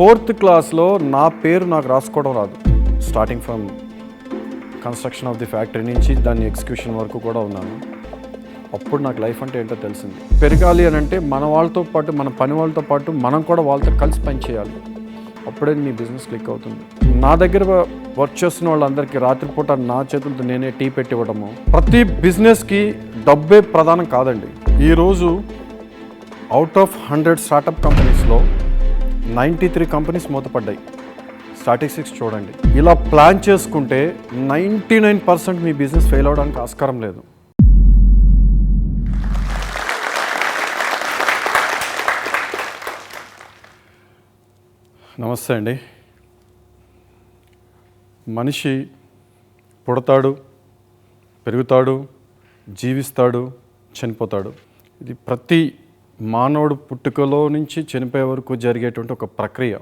Fourth క్లాస్లో నా పేరు నాకు రాసుకోవడం రాదు. Starting from construction of the factory నుంచి దాని ఎగ్జిక్యూషన్ వరకు కూడా ఉన్నాను. అప్పుడు నాకు లైఫ్ అంటే ఏంటో తెలిసింది. పెరగాలి అని అంటే మన వాళ్ళతో పాటు మన పని వాళ్ళతో పాటు మనం కూడా వాళ్ళతో కలిసి పనిచేయాలి అప్పుడే మీ బిజినెస్ క్లిక్ అవుతుంది. నా దగ్గర వర్క్ చేస్తున్న వాళ్ళందరికీ రాత్రిపూట నా చేతులతో నేనే టీ పెట్టి ఇవ్వడము. ప్రతి బిజినెస్కి డబ్బే ప్రధానం కాదండి. ఈరోజు అవుట్ ఆఫ్ హండ్రెడ్ స్టార్టప్ కంపెనీస్లో నైంటీ త్రీ కంపెనీస్ మూతపడ్డాయి. స్టాటిస్టిక్స్ చూడండి. ఇలా ప్లాన్ చేసుకుంటే నైంటీ నైన్ పర్సెంట్ మీ బిజినెస్ ఫెయిల్ అవడానికి ఆస్కారం లేదు. నమస్తే అండి. మనిషి పుడతాడు పెరుగుతాడు జీవిస్తాడు చనిపోతాడు. ఇది ప్రతి మానవుడు పుట్టుకలో నుంచి చనిపోయే వరకు జరిగేటువంటి ఒక ప్రక్రియ.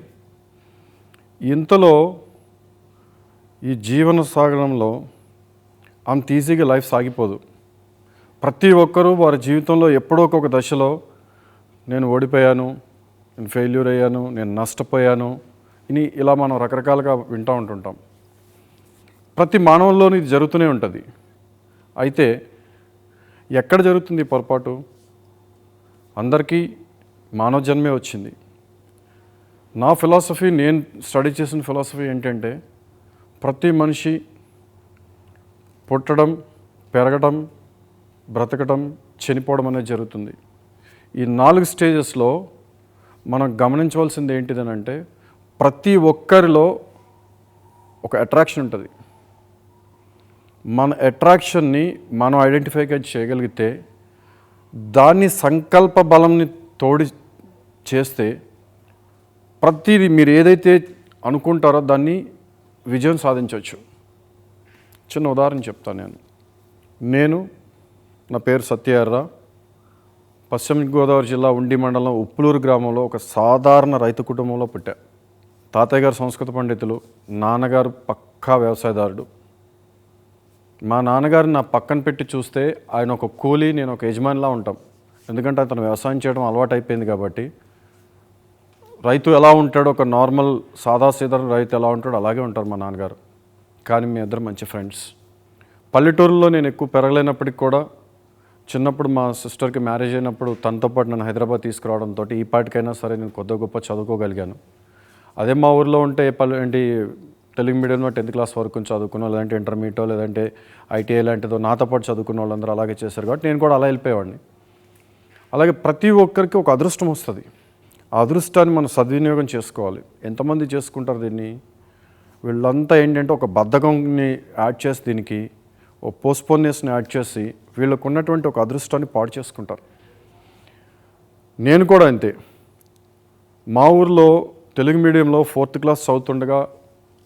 ఇంతలో ఈ జీవన సాగడంలో అంత ఈజీగా లైఫ్ సాగిపోదు. ప్రతి ఒక్కరూ వారి జీవితంలో ఎప్పుడో ఒక దశలో నేను ఓడిపోయాను నేను ఫెయిల్యూర్ అయ్యాను నేను నష్టపోయాను ఇని ఇలా మనం రకరకాలుగా వింటూ ఉంటుంటాం. ప్రతి మానవుల్లోనూ ఇది జరుగుతూనే ఉంటుంది. అయితే ఎక్కడ జరుగుతుంది పొరపాటు? అందరికీ మానవ జన్మే వచ్చింది. నా ఫిలాసఫీ నేను స్టడీ చేసిన ఫిలాసఫీ ఏంటంటే ప్రతి మనిషి పుట్టడం పెరగడం బ్రతకడం చనిపోవడం అనేది జరుగుతుంది. ఈ నాలుగు స్టేజెస్లో మనం గమనించవలసింది ఏంటిదని అంటే ప్రతి ఒక్కరిలో ఒక అట్రాక్షన్ ఉంటుంది. మన అట్రాక్షన్ని మనం ఐడెంటిఫై చేయగలిగితే దాన్ని సంకల్ప బలంని తోడి చేస్తే ప్రతిదీ మీరు ఏదైతే అనుకుంటారో దాన్ని విజయం సాధించవచ్చు. చిన్న ఉదాహరణ చెప్తాను నేను. నేను నా పేరు సత్యారా పశ్చిమ గోదావరి జిల్లా ఉండి మండలం ఉప్పులూరు గ్రామంలో ఒక సాధారణ రైతు కుటుంబంలో పుట్టా. తాతయ్య గారు సంస్కృత పండితులు నాన్నగారు పక్కా వ్యవసాయదారుడు. మా నాన్నగారు నా పక్కన పెట్టి చూస్తే ఆయన ఒక కూలీ నేను ఒక యజమానిలా ఉంటాం. ఎందుకంటే అతను వ్యవసాయం చేయడం అలవాటు అయిపోయింది కాబట్టి. రైతు ఎలా ఉంటాడో ఒక నార్మల్ సాదాసీదా రైతు ఎలా ఉంటాడో అలాగే ఉంటారు మా నాన్నగారు. కానీ మీ ఇద్దరు మంచి ఫ్రెండ్స్. పల్లెటూరులో నేను ఎక్కువ పెరగలేనప్పటికి కూడా చిన్నప్పుడు మా సిస్టర్కి మ్యారేజ్ అయినప్పుడు తనతో పాటు నన్ను హైదరాబాద్ తీసుకురావడంతో ఈ పాటికైనా సరే నేను కొద్ది గొప్ప చదువుకోగలిగాను. అదే మా ఊర్లో ఉంటే పల్లె ఏంటి తెలుగు మీడియంలో టెన్త్ క్లాస్ వరకు చదువుకున్న లేదంటే ఇంటర్మీడియటో లేదంటే ఐటీఐ లాంటిదో నాతో పాటు చదువుకున్న వాళ్ళందరూ అలాగే చేశారు కాబట్టి నేను కూడా అలా వెళ్ళిపోయేవాడిని. అలాగే ప్రతి ఒక్కరికి ఒక అదృష్టం వస్తుంది. ఆ అదృష్టాన్ని మనం సద్వినియోగం చేసుకోవాలి. ఎంతమంది చేసుకుంటారు దీన్ని? వీళ్ళంతా ఏంటంటే ఒక బద్ధకంని యాడ్ చేసి దీనికి ఓ పోస్ట్పోన్నెస్ని యాడ్ చేసి వీళ్ళకు ఉన్నటువంటి ఒక అదృష్టాన్ని పాడు చేసుకుంటారు. నేను కూడా అంతే. మా ఊర్లో తెలుగు మీడియంలో ఫోర్త్ క్లాస్ చదువుతుండగా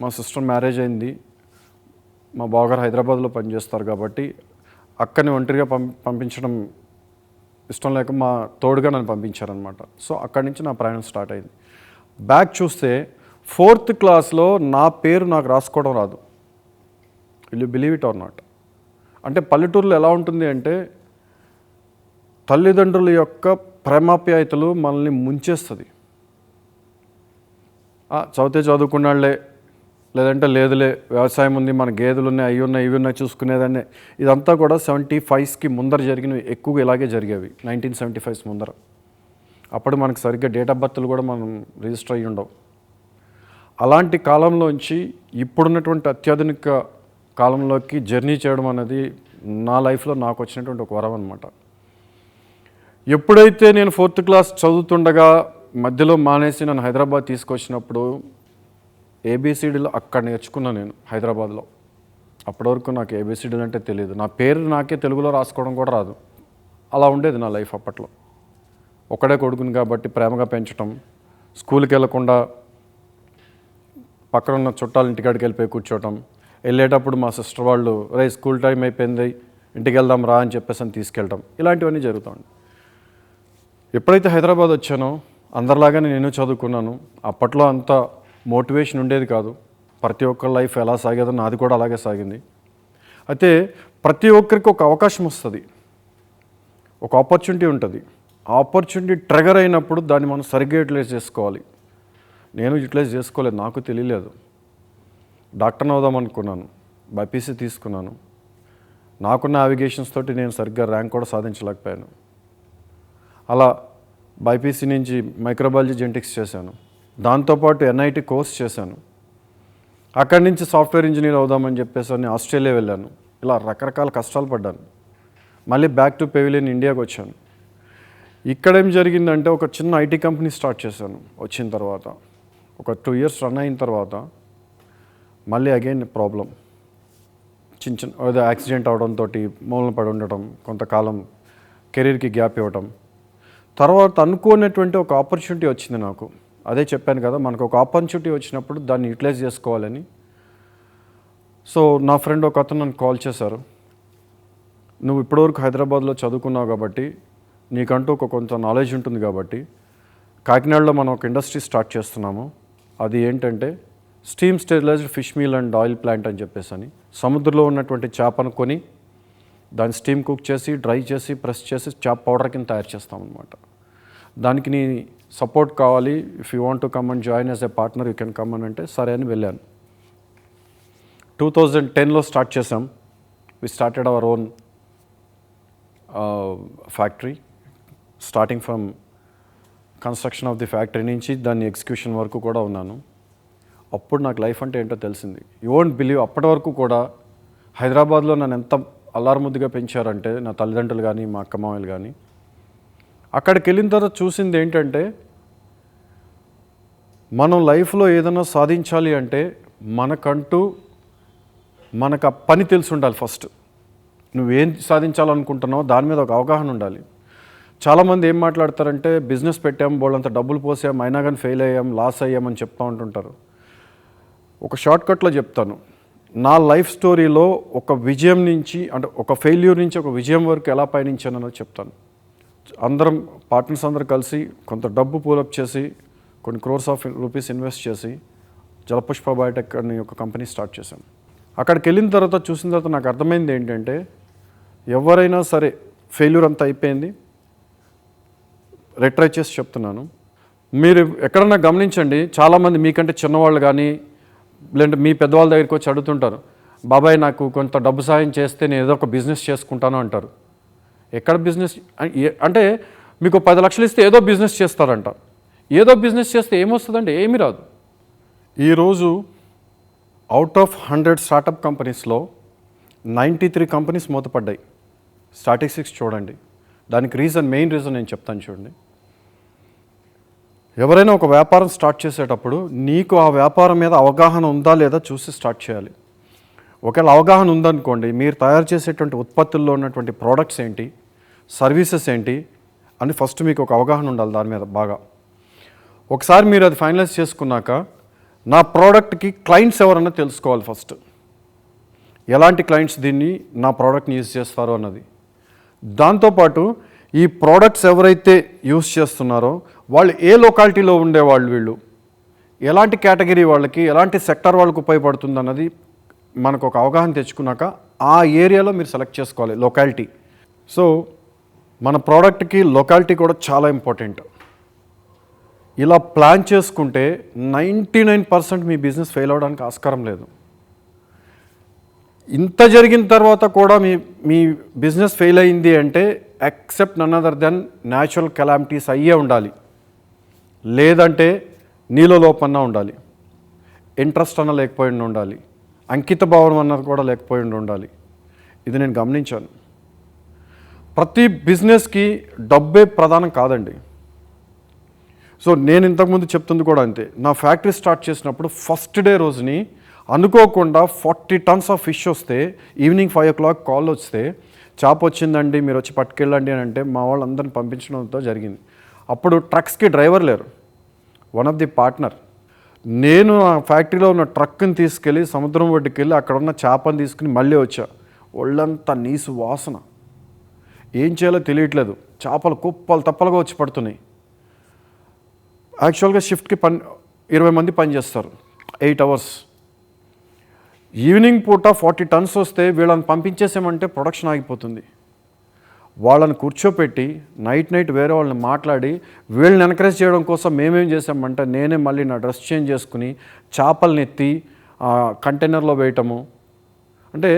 మా సిస్టర్ మ్యారేజ్ అయింది. మా బావగారు హైదరాబాద్లో పనిచేస్తారు కాబట్టి అక్కని ఒంటరిగా పం పంపించడం ఇష్టం లేక మా తోడుగా నన్ను పంపించారనమాట సో అక్కడి నుంచి నా ప్రయాణం స్టార్ట్ అయింది. బ్యాక్ చూస్తే ఫోర్త్ క్లాస్లో నా పేరు నాకు రాసుకోవడం రాదు. Will you believe it or not అంటే పల్లెటూరులో ఎలా ఉంటుంది అంటే తల్లిదండ్రుల యొక్క ప్రేమాప్యాయతలు మనల్ని ముంచేస్తుంది. చదివితే చదువుకున్నాళ్ళే లేదంటే లేదులే వ్యవసాయం ఉంది మన గేదెలు ఉన్నాయి అవి ఉన్నాయి ఇవి ఉన్నాయి చూసుకునేదాన్ని. ఇదంతా కూడా సెవెంటీ ఫైవ్స్కి ముందర జరిగినవి ఎక్కువగా ఇలాగే జరిగేవి నైన్టీన్ సెవెంటీ ఫైవ్స్ ముందర. అప్పుడు మనకు సరిగ్గా డేట్ ఆఫ్ బర్త్లు కూడా మనం రిజిస్టర్ అయ్యి ఉండవు. అలాంటి కాలంలోంచి ఇప్పుడున్నటువంటి అత్యాధునిక కాలంలోకి జర్నీ చేయడం అనేది నా లైఫ్లో నాకు వచ్చినటువంటి ఒక వరం అనమాట ఎప్పుడైతే నేను ఫోర్త్ క్లాస్ చదువుతుండగా మధ్యలో మానేసి నన్ను హైదరాబాద్ తీసుకొచ్చినప్పుడు ఏబీసీడీలో అక్కడ నేర్చుకున్నాను నేను హైదరాబాద్లో. అప్పటి వరకు నాకు ఏబిసిడీలు అంటే తెలియదు నా పేరు నాకే తెలుగులో రాసుకోవడం కూడా రాదు. అలా ఉండేది నా లైఫ్ అప్పట్లో. ఒకడే కొడుకుని కాబట్టి ప్రేమగా పెంచటం స్కూల్కి వెళ్ళకుండా పక్కన ఉన్న చుట్టాలు ఇంటికాడికి వెళ్ళిపోయి కూర్చోవటం వెళ్ళేటప్పుడు మా సిస్టర్ వాళ్ళు రే స్కూల్ టైం అయిపోయింది ఇంటికి వెళ్దాం రా అని చెప్పేసి అని తీసుకెళ్ళటం. ఇలాంటివన్నీ జరుగుతాయి ఎప్పుడైతే హైదరాబాద్ వచ్చానో అందరిలాగానే నేను చదువుకున్నాను. అప్పట్లో అంత మోటివేషన్ ఉండేది కాదు. ప్రతి ఒక్కరి లైఫ్ ఎలా సాగేదో నాది కూడా అలాగే సాగింది. అయితే ప్రతి ఒక్కరికి ఒక అవకాశం వస్తుంది. ఒక ఆపర్చునిటీ ఉంటుంది. ఆ ఆపర్చునిటీ ట్రిగర్ అయినప్పుడు దాన్ని మనం సరిగ్గా యూటిలైజ్ చేసుకోవాలి. నేను యూటిలైజ్ చేసుకోలేదు నాకు తెలియలేదు. డాక్టర్ని అవుదాం అనుకున్నాను బైపీసీ తీసుకున్నాను. నాకున్న నావిగేషన్స్ తోటి నేను సరిగ్గా ర్యాంక్ కూడా సాధించలేకపోయాను. అలా బైపీసీ నుంచి మైక్రోబయాలజీ జెంటిక్స్ చేశాను. దాంతోపాటు ఎన్ఐటి కోర్స్ చేశాను. అక్కడి నుంచి సాఫ్ట్వేర్ ఇంజనీర్ అవుదామని చెప్పేసి అని ఆస్ట్రేలియా వెళ్ళాను. ఇలా రకరకాల కష్టాలు పడ్డాను. మళ్ళీ బ్యాక్ టు పెవిలియన్ ఇండియాకి వచ్చాను. ఇక్కడ ఏం జరిగిందంటే ఒక చిన్న ఐటీ కంపెనీ స్టార్ట్ చేశాను వచ్చిన తర్వాత. ఒక టూ ఇయర్స్ రన్ అయిన తర్వాత. మళ్ళీ అగైన్ ప్రాబ్లం చిన్న చిన్న ఏదో యాక్సిడెంట్ అవడంతో మూలన పడి ఉండటం కొంతకాలం కెరీర్కి గ్యాప్ ఇవ్వటం. తర్వాత అనుకోనటువంటి ఒక ఆపర్చునిటీ వచ్చింది నాకు. అదే చెప్పాను కదా మనకు ఒక ఆపర్చునిటీ వచ్చినప్పుడు దాన్ని యూటిలైజ్ చేసుకోవాలని. సో నా ఫ్రెండ్ ఒక అతను నన్ను కాల్ చేశారు. నువ్వు ఇప్పటివరకు హైదరాబాద్లో చదువుకున్నావు కాబట్టి నీకంటూ ఒక కొంత నాలెడ్జ్ ఉంటుంది కాబట్టి కాకినాడలో మనం ఒక ఇండస్ట్రీ స్టార్ట్ చేస్తున్నాము. అది ఏంటంటే steam sterilised fish meal and oil plant అని చెప్పేసి అని సముద్రంలో ఉన్నటువంటి చేపను కొని దాన్ని స్టీమ్ కుక్ చేసి డ్రై చేసి ప్రెస్ చేసి చేప పౌడర్ కింద తయారు చేస్తాం అనమాట దానికి నీ సపోర్ట్ కావాలి. If you want to come and join as a partner you can come అని అంటే సరే అని వెళ్ళాను. టూ థౌజండ్ టెన్లో స్టార్ట్ చేసాం we started our own factory starting from construction of the factory నుంచి దాన్ని ఎగ్జిక్యూషన్ వరకు కూడా ఉన్నాను. అప్పుడు నాకు లైఫ్ అంటే ఏంటో తెలిసింది. యూ వోంట్ బిలీవ్ అప్పటి వరకు కూడా హైదరాబాద్లో నన్ను ఎంత అల్లారముద్దుగా పెంచారంటే నా తల్లిదండ్రులు కానీ మా అక్కమ్మాయిలు కానీ అక్కడికి వెళ్ళిన తర్వాత చూసింది ఏంటంటే మనం లైఫ్లో ఏదైనా సాధించాలి అంటే మనకంటూ మనకు ఆ పని తెలిసి ఉండాలి ఫస్ట్. నువ్వేం సాధించాలనుకుంటున్నావో దాని మీద ఒక అవగాహన ఉండాలి. చాలామంది ఏం మాట్లాడతారంటే బిజినెస్ పెట్టాం వాళ్ళంత డబ్బులు పోసాం అయినా కానీ ఫెయిల్ అయ్యాం లాస్ అయ్యామని చెప్తూ ఉంటుంటారు. ఒక షార్ట్కట్లో చెప్తాను. నా లైఫ్ స్టోరీలో ఒక విజయం నుంచి అంటే ఒక ఫెయిల్యూర్ నుంచి ఒక విజయం వరకు ఎలా పయనించానో చెప్తాను. అందరం పార్ట్నర్స్ అందరూ కలిసి కొంత డబ్బు పూలప్ చేసి కొన్ని క్రోర్స్ ఆఫ్ రూపీస్ ఇన్వెస్ట్ చేసి జలపుష్ప బయోటెక్ అని ఒక కంపెనీ స్టార్ట్ చేశాం. అక్కడికి వెళ్ళిన తర్వాత చూసిన తర్వాత నాకు అర్థమైంది ఏంటంటే ఎవరైనా సరే ఫెయిల్యూర్ అంతా అయిపోయింది. రిట్రై చేసి చెప్తున్నాను. మీరు ఎక్కడన్నా గమనించండి చాలామంది మీకంటే చిన్నవాళ్ళు కానీ లేదంటే మీ పెద్దవాళ్ళ దగ్గరికి వచ్చి అడుగుతుంటారు బాబాయ్ నాకు కొంత డబ్బు సాయం చేస్తే నేను ఏదో ఒక బిజినెస్ చేసుకుంటాను అంటారు. ఎక్కడ బిజినెస్ ఏ- అంటే మీకు పది లక్షలు ఇస్తే ఏదో బిజినెస్ చేస్తారంట. ఏదో బిజినెస్ చేస్తే ఏమొస్తుందంటే ఏమీ రాదు. ఈరోజు అవుట్ ఆఫ్ హండ్రెడ్ స్టార్టప్ కంపెనీస్లో నైంటీ త్రీ కంపెనీస్ మూతపడ్డాయి. స్టాటిస్టిక్స్ చూడండి. దానికి రీజన్ మెయిన్ రీజన్ నేను చెప్తాను చూడండి. ఎవరైనా ఒక వ్యాపారం స్టార్ట్ చేసేటప్పుడు నీకు ఆ వ్యాపారం మీద అవగాహన ఉందా లేదా చూసి స్టార్ట్ చేయాలి. ఒకవేళ అవగాహన ఉందనుకోండి మీరు తయారు చేసేటువంటి ఉత్పత్తుల్లో ఉన్నటువంటి ప్రోడక్ట్స్ ఏంటి? సర్వీసెస్ ఏంటి అని ఫస్ట్ మీకు ఒక అవగాహన ఉండాలి దాని మీద బాగా. ఒకసారి మీరు అది ఫైనలైజ్ చేసుకున్నాక నా ప్రోడక్ట్కి క్లయింట్స్ ఎవరన్నా తెలుసుకోవాలి ఫస్ట్. ఎలాంటి క్లయింట్స్ దీన్ని నా ప్రోడక్ట్ని యూజ్ చేస్తారో అన్నది. దాంతోపాటు ఈ ప్రోడక్ట్స్ ఎవరైతే యూజ్ చేస్తున్నారో వాళ్ళు ఏ లొకాలిటీలో ఉండేవాళ్ళు వీళ్ళు? ఎలాంటి కేటగిరీ వాళ్ళకి ఎలాంటి సెక్టర్ వాళ్ళకి ఉపయోగపడుతుంది అన్నది మనకు ఒక అవగాహన తెచ్చుకున్నాక ఆ ఏరియాలో మీరు సెలెక్ట్ చేసుకోవాలి లొకాలిటీ. సో మన ప్రోడక్ట్కి లొకాలిటీ కూడా చాలా ఇంపార్టెంట్. ఇలా ప్లాన్ చేసుకుంటే నైంటీ నైన్ పర్సెంట్ మీ బిజినెస్ ఫెయిల్ అవడానికి ఆస్కారం లేదు. ఇంత జరిగిన తర్వాత కూడా మీ మీ బిజినెస్ ఫెయిల్ అయింది అంటే except none other than natural calamities అయ్యే ఉండాలి. లేదంటే నీలో లోపన్నా ఉండాలి. ఇంట్రెస్ట్ అన్న లేకపోయి ఉండాలి. అంకిత భావం అన్నది కూడా లేకపోయి ఉండాలి. ఇది నేను గమనించాను. ప్రతి బిజినెస్కి డబ్బే ప్రధానం కాదండి. సో నేను ఇంతకుముందు చెప్తుంది కూడా అంతే. నా ఫ్యాక్టరీ స్టార్ట్ చేసినప్పుడు ఫస్ట్ డే రోజుని అనుకోకుండా ఫార్టీ టన్స్ ఆఫ్ ఫిష్ వస్తే evening five o'clock call వస్తే చేప వచ్చిందండి మీరు వచ్చి పట్టుకెళ్ళండి అని అంటే మా వాళ్ళందరిని పంపించడంతో జరిగింది. అప్పుడు ట్రక్స్కి డ్రైవర్ లేరు. One of the partner. నేను ఆ ఫ్యాక్టరీలో ఉన్న ట్రక్ని తీసుకెళ్ళి సముద్రం ఒడ్డుకెళ్ళి అక్కడ ఉన్న చేపని తీసుకుని మళ్ళీ వచ్చా. ఒళ్ళంతా నీసు వాసన. ఏం చేయాలో తెలియట్లేదు. చేపలు కుప్పలు తప్పలుగా వచ్చి పడుతున్నాయి. యాక్చువల్గా షిఫ్ట్కి పని ఇరవై మంది పని చేస్తారు. ఎయిట్ అవర్స్ ఈవినింగ్ పూట ఫార్టీ టన్స్ వస్తే వీళ్ళని పంపించేసామంటే ప్రొడక్షన్ ఆగిపోతుంది. వాళ్ళని కూర్చోపెట్టి నైట్ నైట్ వేరే వాళ్ళని మాట్లాడి వీళ్ళని ఎంకరేజ్ చేయడం కోసం మేమేం చేసామంటే నేనే మళ్ళీ నా డ్రెస్ చేంజ్ చేసుకుని చేపల్ని ఎత్తి కంటైనర్లో వేయటము. అంటే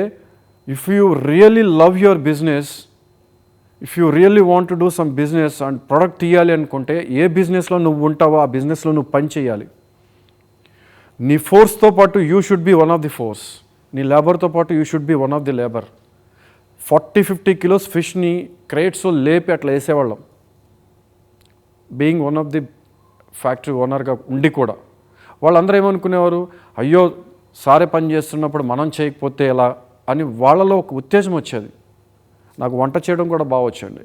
if you really love your business if you really want to do some business and product తీయాలి అనుకుంటే ఏ బిజినెస్లో నువ్వు ఉంటావో ఆ బిజినెస్లో నువ్వు పని చేయాలి. నీ ఫోర్స్తో పాటు you should be one of the force నీ లేబర్తో పాటు you should be one of the labour forty fifty kilos ఫిష్ని crates లేపి అట్లా వేసేవాళ్ళం. Being one of the factory ఓనర్గా ఉండి కూడా. వాళ్ళందరూ ఏమనుకునేవారు? అయ్యో సారే పని చేస్తున్నప్పుడు మనం చేయకపోతే ఎలా? అని వాళ్ళలో ఒక ఉత్తేజం వచ్చేది. నాకు వంట చేయడం కూడా బాగా వచ్చండి.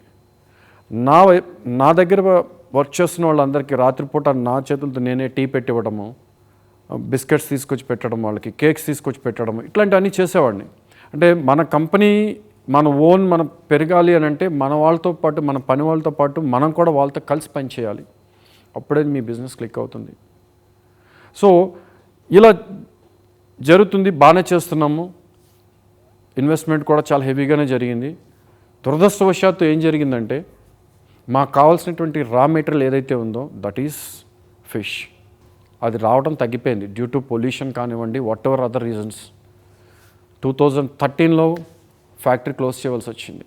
నా వై- నా దగ్గర వర్క్ చేస్తున్న వాళ్ళందరికీ రాత్రిపూట నా చేతులతో నేనే టీ పెట్టి ఇవ్వడము బిస్కెట్స్ తీసుకొచ్చి పెట్టడం వాళ్ళకి కేక్స్ తీసుకొచ్చి పెట్టడం ఇట్లాంటివన్నీ చేసేవాడిని. అంటే మన కంపెనీ మన ఓన్ మనం పెరగాలి అని అంటే మన వాళ్ళతో పాటు మన పని వాళ్ళతో పాటు మనం కూడా వాళ్ళతో కలిసి పని చేయాలి. అప్పుడే మీ బిజినెస్ క్లిక్ అవుతుంది. సో ఇలా జరుగుతుంది బాగానే చేస్తున్నాము. ఇన్వెస్ట్మెంట్ కూడా చాలా హెవీగానే జరిగింది. దురదృష్టవశాత్తు ఏం జరిగిందంటే మాకు కావాల్సినటువంటి రా మెటీరియల్ ఏదైతే ఉందో దట్ ఈస్ ఫిష్ అది రావడం తగ్గిపోయింది డ్యూ టు పొల్యూషన్ కానివ్వండి whatever other reasons two thousand థర్టీన్లో factory close చేయవలసి వచ్చింది.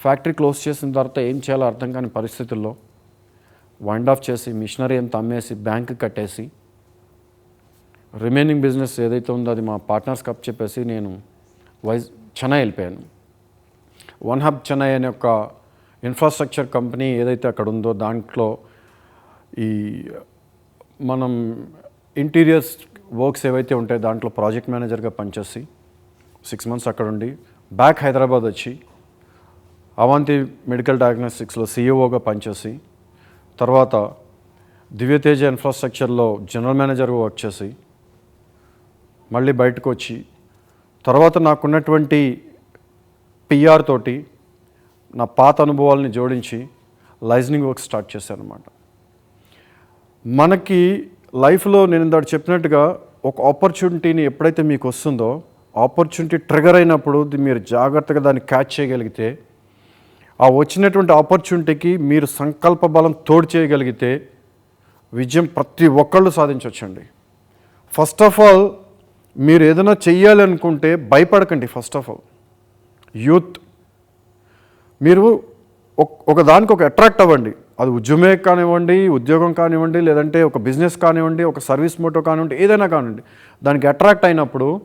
ఫ్యాక్టరీ క్లోజ్ చేసిన తర్వాత ఏం చేయాలో అర్థం కాని పరిస్థితుల్లో వైండ్ ఆఫ్ చేసి మిషనరీ అంతా అమ్మేసి బ్యాంక్ కట్టేసి రిమైనింగ్ బిజినెస్ ఏదైతే ఉందో అది మా పార్ట్నర్స్కి అప్ చెప్పేసి నేను వైజ్ చెన్నై వెళ్ళిపోయాను. వన్ హబ్ చెన్నై అనే ఒక ఇన్ఫ్రాస్ట్రక్చర్ కంపెనీ ఏదైతే అక్కడ ఉందో దాంట్లో ఈ మనం ఇంటీరియర్స్ వర్క్స్ ఏవైతే ఉంటాయో దాంట్లో ప్రాజెక్ట్ మేనేజర్గా పనిచేసి సిక్స్ మంత్స్ అక్కడ ఉండి బ్యాక్ హైదరాబాద్ వచ్చి అవంతి మెడికల్ డయాగ్నోస్టిక్స్లో సీఈఓగా పనిచేసి తర్వాత దివ్యతేజ ఇన్ఫ్రాస్ట్రక్చర్లో జనరల్ మేనేజర్గా వర్క్ చేసి మళ్ళీ బయటకు వచ్చి తర్వాత నాకున్నటువంటి పిఆర్ తోటి నా పాత అనుభవాల్ని జోడించి లైజనింగ్ వర్క్ స్టార్ట్ చేశాను అనమాట మనకి లైఫ్లో నేను ఇందాక చెప్పినట్టుగా ఒక ఆపర్చునిటీని ఎప్పుడైతే మీకు వస్తుందో ఆపర్చునిటీ ట్రిగర్ అయినప్పుడు మీరు జాగ్రత్తగా దాన్ని క్యాచ్ చేయగలిగితే ఆ వచ్చినటువంటి ఆపర్చునిటీకి మీరు సంకల్ప బలం తోడు చేయగలిగితే విజయం ప్రతి ఒక్కళ్ళు సాధించవచ్చండి ఫస్ట్ ఆఫ్ ఆల్ మీరు ఏదైనా చెయ్యాలనుకుంటే భయపడకండి ఫస్ట్ ఆఫ్ ఆల్ యూత్. మీరు ఒక- ఒక దానికి ఒక అట్రాక్ట్ అవ్వండి. అది ఉద్యమే కానివ్వండి ఉద్యోగం కానివ్వండి లేదంటే ఒక బిజినెస్ కానివ్వండి ఒక సర్వీస్ మోటో కానివ్వండి ఏదైనా కానివ్వండి. దానికి అట్రాక్ట్ అయినప్పుడు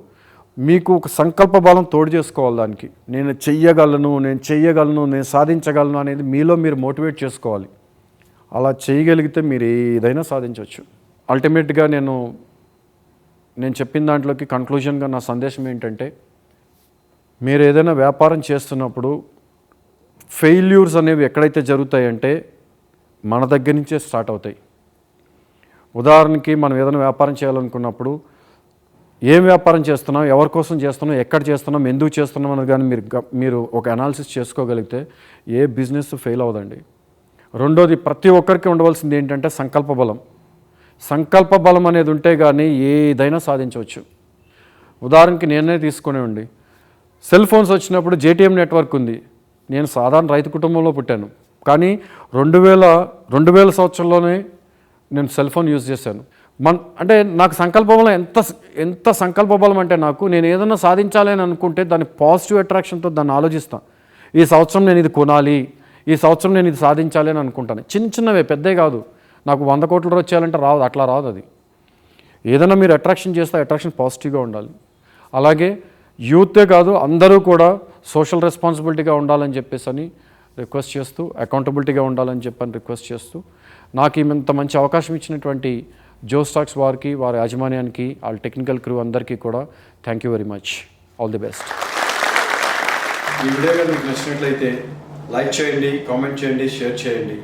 మీకు ఒక సంకల్ప బలం తోడు చేసుకోవాలి దానికి. నేను చెయ్యగలను నేను చెయ్యగలను నేను సాధించగలను అనేది మీలో మీరు మోటివేట్ చేసుకోవాలి. అలా చేయగలిగితే మీరు ఏదైనా సాధించవచ్చు. అల్టిమేట్గా నేను నేను చెప్పిన దాంట్లోకి కన్క్లూజన్గా నా సందేశం ఏంటంటే మీరు ఏదైనా వ్యాపారం చేస్తున్నప్పుడు ఫెయిల్యూర్స్ అనేవి ఎక్కడైతే జరుగుతాయంటే మన దగ్గర నుంచే స్టార్ట్ అవుతాయి. ఉదాహరణకి మనం ఏదైనా వ్యాపారం చేయాలనుకున్నప్పుడు ఏం వ్యాపారం చేస్తున్నాం ఎవరి కోసం చేస్తున్నాం ఎక్కడ చేస్తున్నాం ఎందుకు చేస్తున్నాం అనేది కానీ మీరు మీరు ఒక అనాలిసిస్ చేసుకోగలిగితే ఏ బిజినెస్ ఫెయిల్ అవ్వదండి. రెండోది ప్రతి ఒక్కరికి ఉండవలసింది ఏంటంటే సంకల్ప బలం. సంకల్ప బలం అనేది ఉంటే కానీ ఏదైనా సాధించవచ్చు. ఉదాహరణకి నేనే తీసుకునేవండి సెల్ ఫోన్స్ వచ్చినప్పుడు జేటీఎం నెట్వర్క్ ఉంది. నేను సాధారణ రైతు కుటుంబంలో పుట్టాను. కానీ రెండు వేల రెండు వేల సంవత్సరంలోనే నేను సెల్ ఫోన్ యూజ్ చేశాను. మన అంటే నాకు సంకల్పంలో ఎంత ఎంత సంకల్పబలం అంటే నాకు నేను ఏదైనా సాధించాలి అని అనుకుంటే దాని పాజిటివ్ అట్రాక్షన్తో దాన్ని ఆలోచిస్తాను ఈ సంవత్సరం నేను ఇది కొనాలి. ఈ సంవత్సరం నేను ఇది సాధించాలి అని అనుకుంటాను. చిన్న చిన్నవే పెద్దే కాదు. నాకు వంద కోట్ల రోజు చేయాలంటే రాదు అట్లా రాదు అది. ఏదైనా మీరు అట్రాక్షన్ చేస్తే అట్రాక్షన్ పాజిటివ్గా ఉండాలి. అలాగే యూతే కాదు అందరూ కూడా సోషల్ రెస్పాన్సిబిలిటీగా ఉండాలని చెప్పేసి అని రిక్వెస్ట్ చేస్తూ అకౌంటబిలిటీగా ఉండాలని చెప్పని రిక్వెస్ట్ చేస్తూ నాకు ఇంత మంచి అవకాశం ఇచ్చినటువంటి జో స్టాక్స్ వారికి వారి యాజమాన్యానికి వాళ్ళ టెక్నికల్ క్రూ అందరికీ కూడా thank you very much all the best ఈ వీడియో మీకు నచ్చినట్లయితే లైక్ చేయండి కామెంట్ చేయండి షేర్ చేయండి.